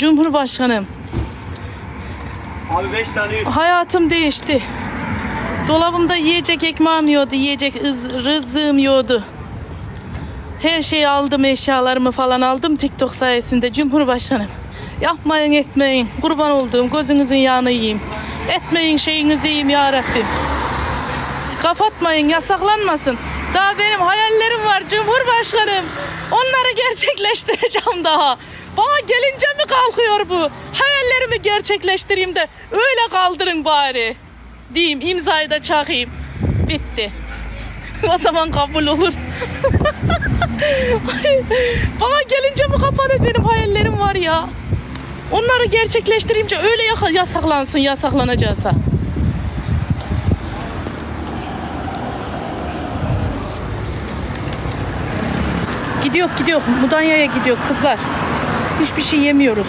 Cumhurbaşkanım, Abi 5 tane yüz. hayatım değişti. Dolabımda yiyecek ekmeğim yiyordu, yiyecek ız- rızığım yiyordu. Her şeyi aldım, eşyalarımı falan aldım TikTok sayesinde Cumhurbaşkanım. Yapmayın etmeyin, kurban olduğum gözünüzün yağını yiyeyim. Etmeyin şeyinizi yiyeyim ya Rabbim. Kapatmayın, yasaklanmasın. Daha benim hayallerim var Cumhurbaşkanım. Onları gerçekleştireceğim daha. Bana gelince mi kalkıyor bu? Hayallerimi gerçekleştireyim de öyle kaldırın bari. Diyeyim, imzayı da çakayım. Bitti. o zaman kabul olur. Bana gelince mi kapanır benim hayallerim var ya. Onları gerçekleştireyimce öyle yasaklansın yasaklanacaksa. Gidiyor gidiyor Mudanya'ya gidiyor kızlar. Hiçbir şey yemiyoruz.